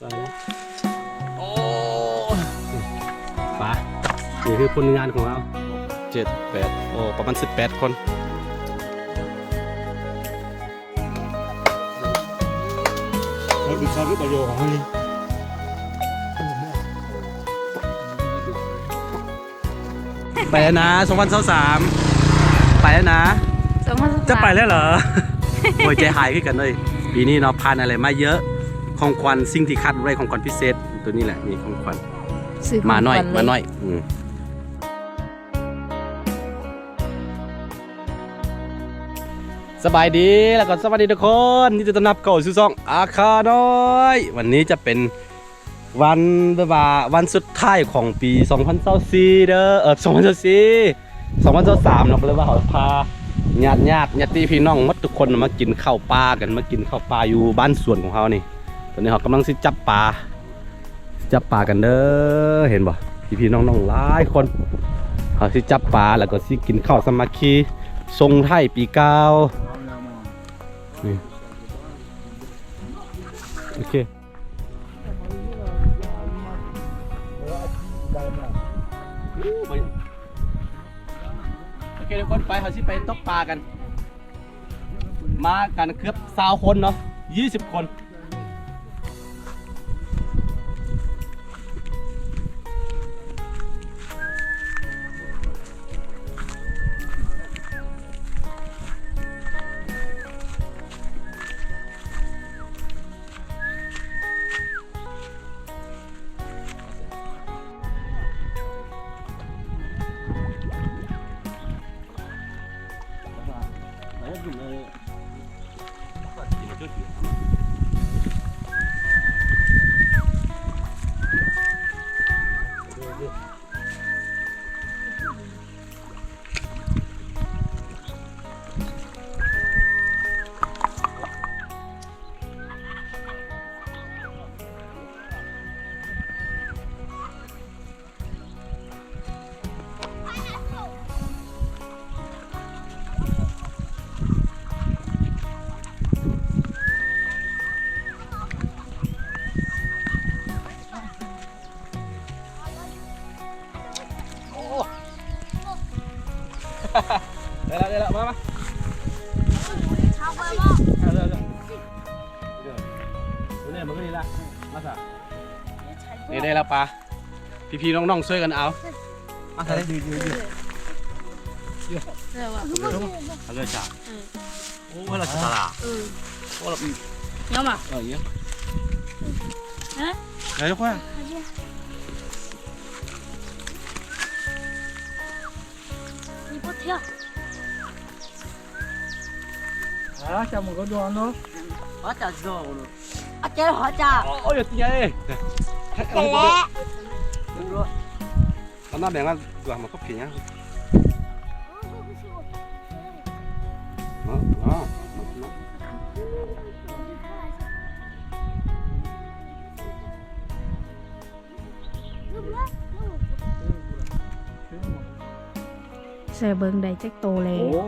ไปแล้วโอ้ไปนี่คือผลงานของเราเจ็ดแปดโอ้ประมาณสิบแปดคนแล้วคือชอบประโยชน์ของมันนี่ไปแล้วนะสองพันสามไปแล้วนะสองพันสิบสามจะไปแล้วเหรอ โอ้ยใจหายขึ้นกันเลย ปีนี้เนาะพันอะไรมาเยอะ ของขวัญสิ่งที่คาดไว้ของขวัญพิเศษ ตัวนี้แหละนี่ของขวัญซื้ขงมาหน่อยขวัญเลมาหน่อยอืมสบายดีแล้วก็สวัสดีทุกคนที่จะต้อนรับเข้าสู่ช่องอาคาน้อย วันนี้จะเป็นวันแบบว่าวันสุดท้ายของปี 2024เด้อเออ2024 2023เนาะก็เลยว่าเขาพาญาติญาติญาติพี่น้องหมดทุกคนมากินข้าวปลากันมากินข้าวปลาอยู่บ้านสวนของเขานี่ ตอนนี้เขากำลังสิจับปลาจับปลากันเด้อเห็นบ่พี่พี่ๆน้องๆหลายคนเขาสิจับปลาแล้วก็สิกินข้าวสมัคคีทรงไทยปีเก้านี่โอเคโอเคทุกคนไปเขาสิไปตกปลากัน มากันเกือบสาวคนเนาะยี่สิบคน เอาเนี่ยมันก็ดีละมาสะนี่ได้แล้วปลาพี่พี่ๆน้องๆช่วยกันเอามาใส่ดีดีดีเออว่ะเอาเลยจ้าโอ้เราจะตลาดเออโอ้เราเนาะมาเออเงี้ยฮะไหนทุกคนนี่พวกเที่ยวอ่าจำมัน ก็โดนเนาะ họ trả rồi à chơi họ trả โอ้ยอย่าตีเลย cái lẹ ตอนนั้นแบ่งกันตัวมันก็ผิดนะอ๋ออ๋อเสือเบิงได้จักโตเลย โอ้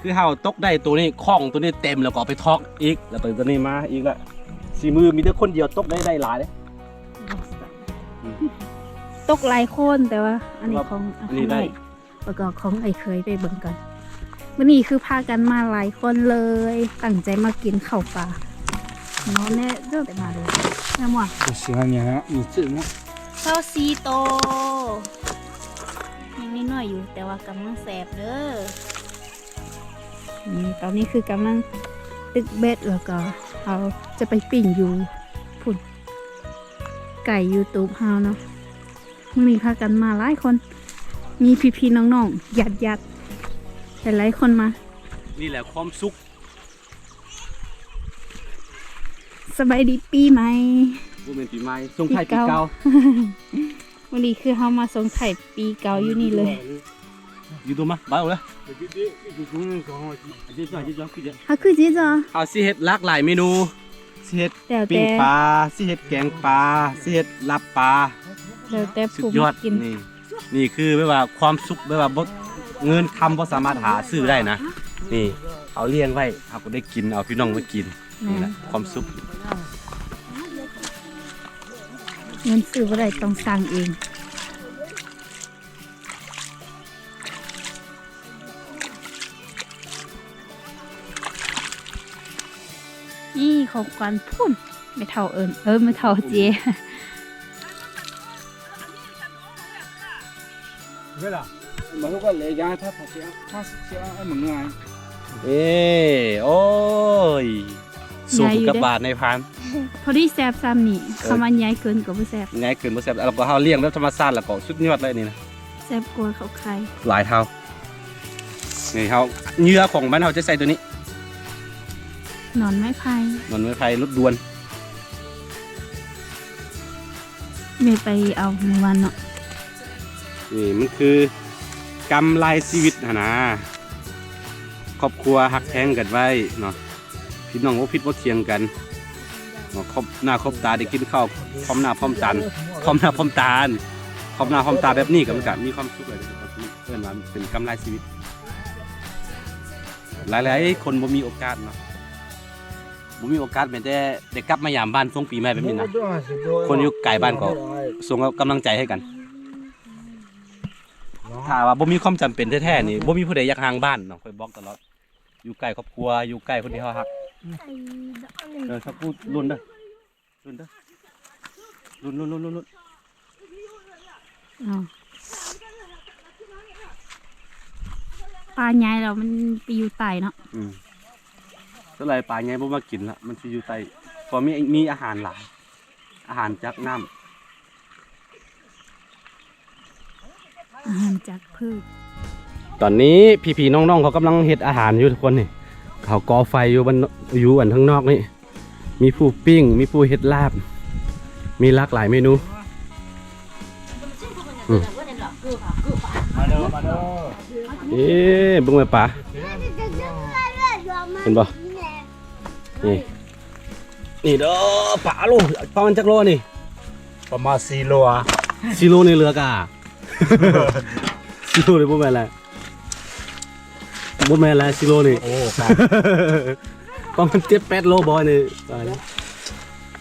คือเฮาตกได้ตัวนี้คล้องตัวนี้เต็มแล้วก็เอาไปทอกอีก แล้วตัวนี้มาอีกละ สีมือมีแต่คนเดียวตกได้ได้หลายเลย ตกหลายคนแต่ว่า อันนี้ของ อันนี้ได้ แล้วก็ของไอ้เคยไปเบิ่งกันวันนี้คือพากันมาหลายคนเลย ตั้งใจมากินข้าวปลาเนาะแน่เรื่องแต่มาเลยแม่หมว 我喜欢你啊，你这么 ข้าวซีโตยังนิดหน่อยอยู่ แต่ว่ากำลังแสบเด้อนี่ตอนนี้คือกำลัง ตึกเบ็ดแล้วก็เราจะไปปิ่งอยู่พุ่นไก่ยูทูบเฮาเนาะมื่อนี้พากันมาหลายคน มีพี่ๆน้องๆญาติญาติๆหลายๆคนมา นี่แหละความสุขสบายดีปีใหม่บ่แม่นปีใหม่ส่งท้ายปีเก่า วันนี้คือเฮามาสงไถ่ปีเก่าอยู่นี่เลย อยู่ตัวมั้ยเอาเลยฮักคือจีจ้ะเอาสิเห็ดหลากหลายเมนูสิเห็ดปิ้งปลาสิเห็ดแกงปลาสิเห็ดลับปลาสุดยอดกิน นี่นี่คือแบบว่าความสุขแบบว่าบ่เงินคำบ่สามารถหาซื้อได้นะ นี่เอาเลี้ยงไว้เอาไปได้กินเอาพี่น้องมากินนี่แหละความสุข เงินซื้อบ่ได้ต้องสั่งเอง นี่ของขวัญพุ่นไม่เท่าเอิญเออไม่เท่าเจ Vậy là mà lúc đó lấy ra thắt thật sẽ thắt sẽ em mừng ngay เอ้โอ้ยสูงกับบาทในพันพอดีแซบซ้ำนี่คำว่าใหญ่เกินกับบ่แซบง่ายเกินบ่แซ่บแล้วก็เฮาเลี้ยงแบบธรรมชาติแล้วก็สุดยอดเลยนี่นะแซบกว่าเขาใครหลายเท่านี่เฮาเหยื่อของมันเฮาจะใส่ตัวนี้ หนอนไม้ไผ่นนไม้ไผ่รถด่วนเมย์ไปเอาเมื่อวานเนาะนี่มันคือกำไรชีวิตหั่นนะครอบครัวหักแท้งกันไว้เนาะพี่น้องบ่ผิดบ่เทียงกันเนาะครบหน้าครบตาได้กินข้าวพร้อมหน้าพร้อมตาลพร้อมหน้าพร้อมตาลพร้อมหน้าพร้อมตาแบบนี้ก็มันก็มีความสุขเลยนะครับเพื่อนว่ามันเป็นกำไรชีวิต หลายๆ คนบ่มีโอกาสเนาะ บ่มีโอกาสแม้แต่ได้กลับมายามบ้านช่วงปีใหม่แบบนี้นะคนอยู่ไกลบ้านก็ส่งกำลังใจให้กันถ้าว่าบ่มีความจำเป็นแท้ๆนี่บ่มีผู้ใดอยากห่างบ้านเนาะคอยบอกตลอด อยู่ใกล้ครอบครัวอยู่ใกล้คนที่เฮารักเออถ้าพูดรุ่นเด้อรุ่นเด้อรุ่นรุ่นรุ่นรุ่นรุ่นเอาปลาใหญ่เรามันไปอยู่ใต้เนาะ อืมก็เลยปลาไงบ่มากินละมันสิอยู่ใต้เพอมีมีอาหารหลาย อาหารจากน้ำอาหารจากพืช ตอนนี้พี่ๆน้องๆเขากำลังเฮ็ดอาหารอยู่ทุกคนนี่ เขาก่อไฟอยู่บนอยู่อันข้างนอกนี่ มีผู้ปิ้ง มีผู้เฮ็ดลาบ มีหลากหลายเมนู Mà đâu mà đâu เอ๊ะเบิ่งแม่ป๋าเห็นบ่ นี่นี่เด้อป๋าโลประมาณจักโลนี่ Còn mà xì lò ซิโลในเรือกะซิโลนี่บ่แม่นแล้วบ่แม่นแล้วซิโลนี่ Ồ cả ประมาณเจ็ดแปดโลบอยนี่ตายแล้ว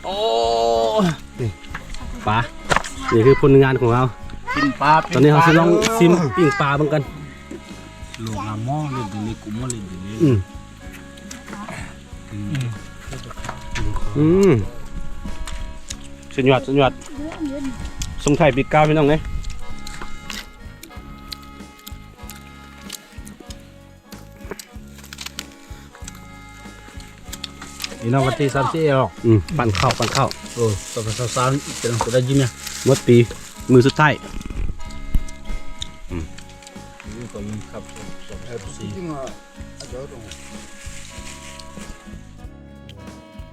โอ้นี่ป๋านี่คือผลงานของเรา Pin pa ตอนนี้เราจะลองซิมปิ้งปลาเบิ่งกัน Lò ngà mò lên từ này cũng mò lên từ này อืมอื มสุดยอดสุดยอดส่งไทายปีกเก้าพี่น้องเนี่ย Ini nama ti sam si eo อืมปั่นข้าวปั่นข้าว Ồ Sao phải sao sao Chẳng có đa gì nha หมดปีมือสุดท้าย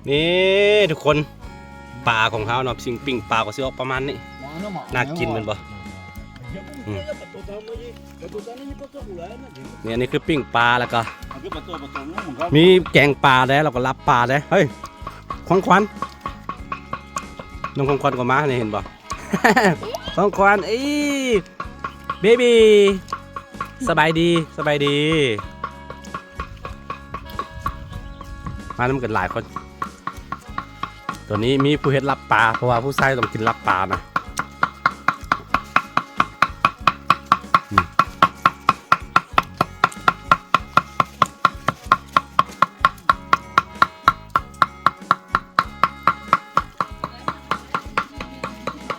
นี่ทุกคนปลาของเขาเนาะสิ่งปิ้งปลาก็สิออกประมาณนี้น่ากินมันบ่อืมเนี่ยนี่คือปิ้งปลาแล้วก็มีแกงปลาแล้วเราก็รับปลาแล้วเฮ้ยควันควันน้องควันควันก็มาเนี่ยเห็นบ่ควันควันอ้เบบีสบายดีสบายดี มาน้ำกันหลายคน ตัวนี้มีผู้เฮ็ดรับปลาเพราะว่าผู้ชายต้องกินรับปลานะอืม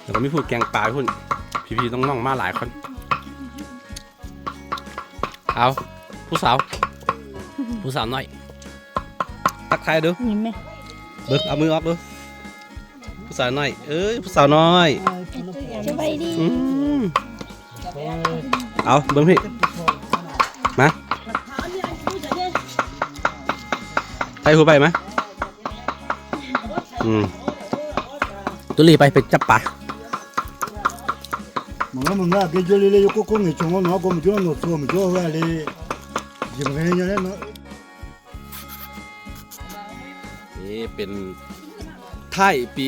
แล้วก็มีผู้แกงปลาพุ่นพี่ๆต้องน้องๆมาหลายคน เอาผู้สาว ผู้สาวน้อยทักทายดูยิ้มไหมเบิ้งเอามือออกดู ผู้สาวน้อย เอ้ยผู้สาวน้อยสบายดีอืมเอาเบิ้งพี่มาไปหัวไปไหมอืมตุลีไปไปจับปลา Mga mga cái chỗ lele có có người chồng nó có một chỗ nó chua một chỗ ra đi Chỉ một cái này nhá nó นี่เป็น ท้ายปี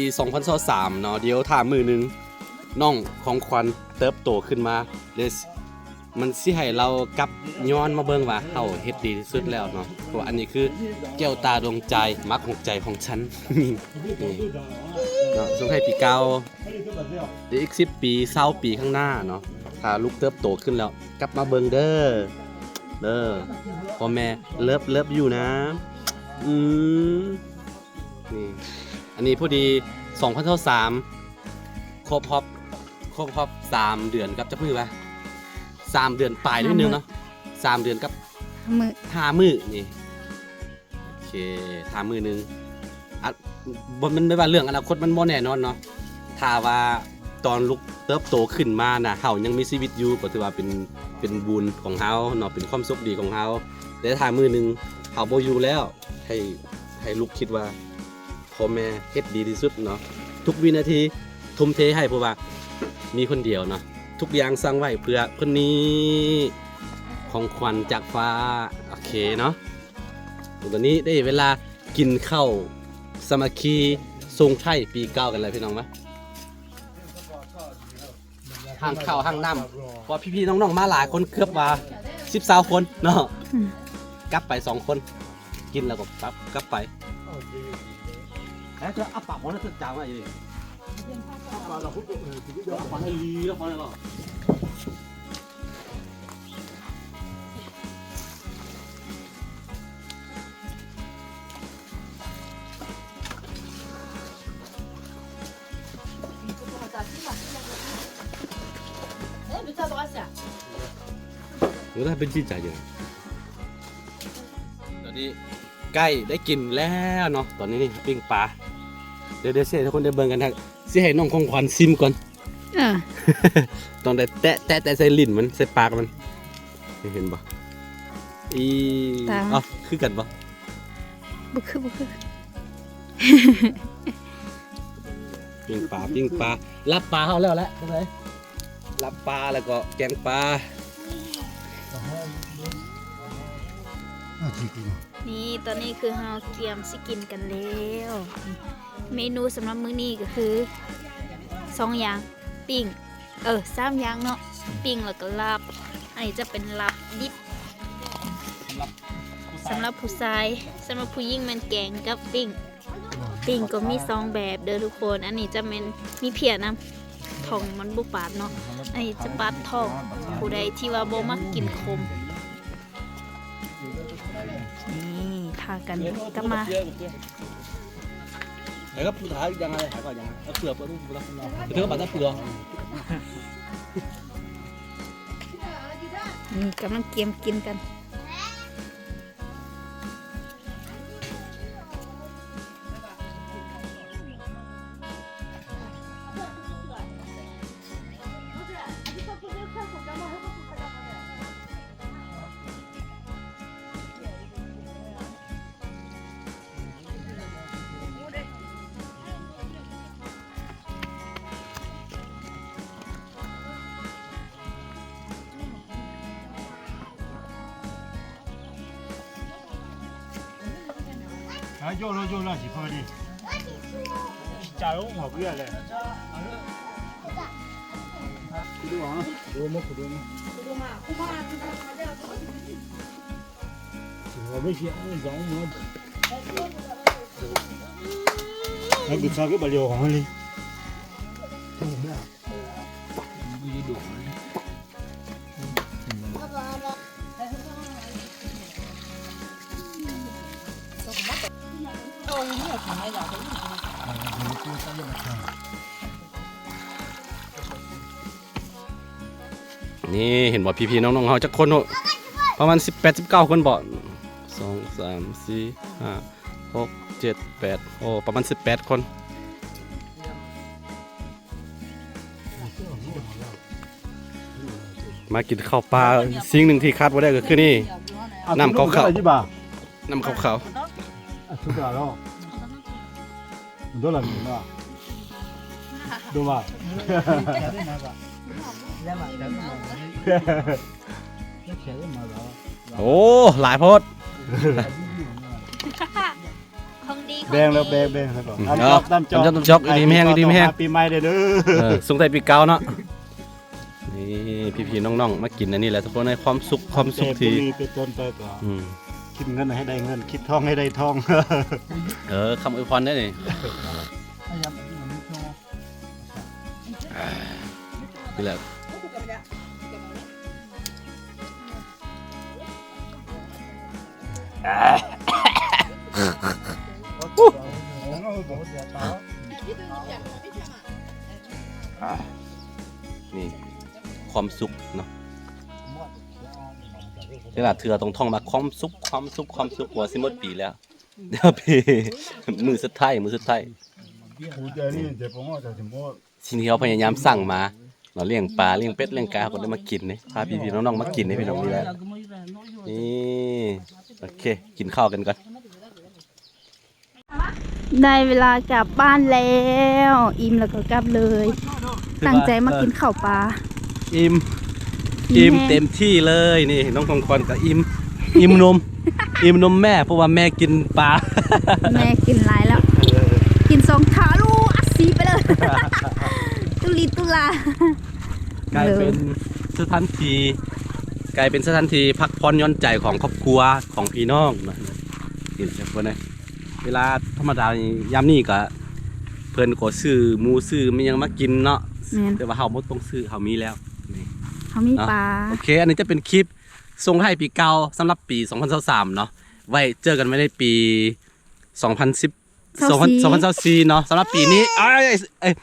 2023เนาะเดี๋ยวถามมือหนึงน้องของควันเติบโตขึ้นมาเลยวมันสิให้เรากลับย้อนมาเบิ่งว่าเฮาเฮ็ดดีที่สุดแล้วเนาะเพราะว่าอันนี้คือแก้วตาดวงใจมักหกใจของฉัน นี่เนาะสงให้ปีเก่าเดี๋ยวอีกสิบปีเศร้าปีข้างหน้าเนาะถ้าลูกเติบโตขึ้นแล้ว กลับมาเบิงเด้อเด้อพ่อแม่เลิฟเลิฟอยู่นะอืมนี่ อันนี้พอดี2023ครบรอบครบรอบ3เดือนกับจะพูดว่าสามเดือนปลายนิดนึงเนาะสามเดือนกับมือทามือนี่โอเคทามือหนึงอะบนมันไม่ว่าเรื่องอนาคตมันบ่แน่นอนเนาะถ้าว่าตอนลูกเติบโตขึ้นมานะเฮายังมีชีวิตอยู่ก็ถือว่าเป็นเป็นบุญของเฮาเนาะเป็นความสุขดีของเฮาแต่ถ้ามือหนึงเฮาบ่อยู่แล้วให้ให้ลูกคิดว่า พ่อแม่เฮ็ดดีที่สุดเนาะทุกวินาทีทุ่มเทให้เพราะว่ามีคนเดียวเนาะทุกอย่างสร้างไว้เพื่อคนนี้ของขวัญจากฟ้าโอเคเนาะตอนนี้ได้เวลากินข้าวสามัคคีทรงไทยปีเก้ากันเลยพี่น้องไหมห้างข้าวห้างน้ำพอพี่ๆน้องๆมาหลายคนเกือบว่าสิบสาวคนเนาะกลับไปสองคน กินแล้วก็กลับกลับไป แล้วจะอัปปากมันจะจางอะไรอยู่ฟันให้ลีแล้วฟันให้หรอหรือถ้าเป็นที่ใจอยู่ตอนนี้ใกล้ได้กินแล้วเนาะ ตอนนี้นี่ปิ้งปลา เดี๋ยวเดี๋ยวเสียทุกคนได้เบิ่งกันนะเสียให้น้องของขวัญซิมก่อนออต้องได้แตะแตะแตะใส่ลิ้นมันใส่ปากมัน เห็นบ่อีอ๋อคือกันบ่บุคือบุคือปิ้งปลาปิ้งปลารับปลาเขาแล้วแหละใช่ไหมรับปลาแล้วก็แกงปลานี่ตอนนี้คือเฮาเกียมสิกินกันแล้ว เมนูสำหรับมื้อนี้ก็คือสองอย่างปิ้งเออสามอย่างเนาะปิ้งแล้วก็ลาบอันนี้จะเป็นลาบดิบสำหรับผู้ชายสำหรับผู้หญิงมันแกงกับปิ้งปิ้งก็มีสองแบบเด้อทุกคน อันนี้จะเป็นมีเพียนะทองมันบุปาดเนาะอันนี้จะปาดทองผู้ใดที่ว่าโบมักกินคมนี่ทากันก็มา แล้วก็ผู้ท้ายยังไงหายก่อนยังไงเอาเปลือกเปลือกเปลือกเปลือกปลาตะเปลือกอืมกำลังเกมกินกัน 俺了几块。我。跑不远嘞。给我们土豆吗？怕这样。我们先让我们。还给咋个把料黄的？ นี่เห็นบ่พี่ๆน้องๆเฮาจักคนโหประมาณ 18 19 คนบ่สองสามสี่ห้าหกเจ็ดแปดโอ้ประมาณ 18 คนมากินข้าวปลาสิ่งหนึ่งที่คาดบ่ได้ก็คือนี่ Nằm có khẩu. chứ bà. น้ำขาว À, chú bà đó. Đó là gì mà? Đúng không? ๆโอ้หลายโพด ของดีของแบงแล้วดีแบงแบงแล้วก็เนาะตำจอกตำจอกอีดีแม่งอีดีแม่งปีใหม่เด้อเด้เอออสงสัยปีเก่าเนาะนี่พี่ๆน้องๆมากินอันนี้แหละทุกคนในความสุขความสุขที่แต่บุรีไปต้นไปก็อืม คิดเงินให้ได้เงิน คิดทองให้ได้ทอง เออคำอวยพรได้นี่นี่แหละนี่ความสุขเนาะ เวลาเถื่อต้องท่องมาความสุขความสุขความสุบว่าสิหมดปีแล้วเดี๋ยวพี่มือสุดท้ายมือสุดท้ายสิ่งที่เขาพยายามสั่งมา เราเลี้ยงปลาเลี้ยงเป็ดเลี้ยงกาคนได้มากินนี่พาพี่ๆน้องๆมากินนี่พี่น้องนี่แหละนี่โอเค กินข้าวกันก่อนในเวลากลับบ้านแล้ว อิ่มแล้วก็กลับเลย ตั้งใจมากินข้าวปลาอิ่ม อิ่อิ่มมแห้งเต็มที่เลยนี่น้องของคอนกับอิ่มอิ่มนม อิ่มนมแม่เพราะว่าแม่กินปลาแม่กินหลายแล้ว กินสองถาลูอัดสีไปเลยตุลีตุลากลายเป็นสถานที่กลายเป็นสถานที่พักผ่อนหย่อนใจของครอบครัวของพี่น้องนะนี่แหละพวกนี้เวลาธรรมดานี่ยามนี้ก็เพิ่นก็ซื้อหมูซื้อมันยังมากินเนาะแม่นแต่ว่าเฮาบ่ต้องซื้อเฮามีแล้วนี่ เขามีปลาโอเค อันนี้จะเป็นคลิปส่งให้ปีเก่าสำหรับปี 2023เนาะไว้เจอกันไม่ได้ปี 2010 2024เนาะสำหรับปีนี้เอ้ยเอ้ย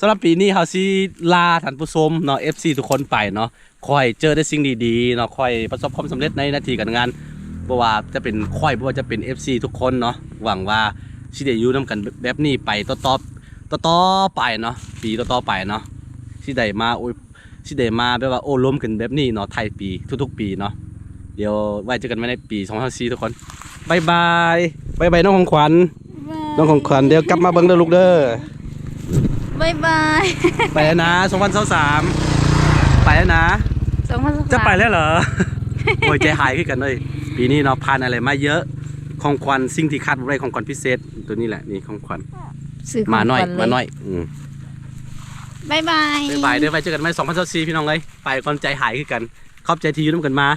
สำหรับปีนี้เฮาสิลาท่านผู้ชมเนาะ FC ทุกคนไปเนาะคอยเจอได้สิ่งดีๆเนาะคอยประสบความสำเร็จในหน้าที่การงานบ่ว่าจะเป็นคอยบ่ว่าจะเป็น FC ทุกคนเนาะหวังว่าสิได้อยู่นํกันแบบนี้ไปต่อๆต่อๆไปเนาะปีต่อๆไปเนาะสิได้มาโอ้ย สิได้มาแบบว่าโอ้ล้มกันแบบนี้เนาะไทยปีทุกๆ ปีเนาะเดี๋ยวไว้เจอกันใหม่ในปี2024ทุกคนบายบายบายบายน้องของขวัญน้องของขวัญเดี๋ยวกลับมาเบิ่งเด้อลูกเด้อบายบายไปแล้วนะ2023ไปแล้วนะสองพันสิบสามจะไปแล้วเหรอโอ้ยใจหายขึ้นกันเลยปีนี้เนาะผ่านอะไรมาเยอะของขวัญสิ่งที่คาดบ่ได้ของขวัญพิเศษตัวนี้แหละนี่ของขวัญซื้ขงมาหน่อยขวัญเลมาหน่อยอืม บายบายบายบายเดี๋ยวไปเจอกันใหม่2024พี่น้องเลยไปก่อนใจหายขึ้นกัน ขอบใจที่อยู่ร่วมกันมา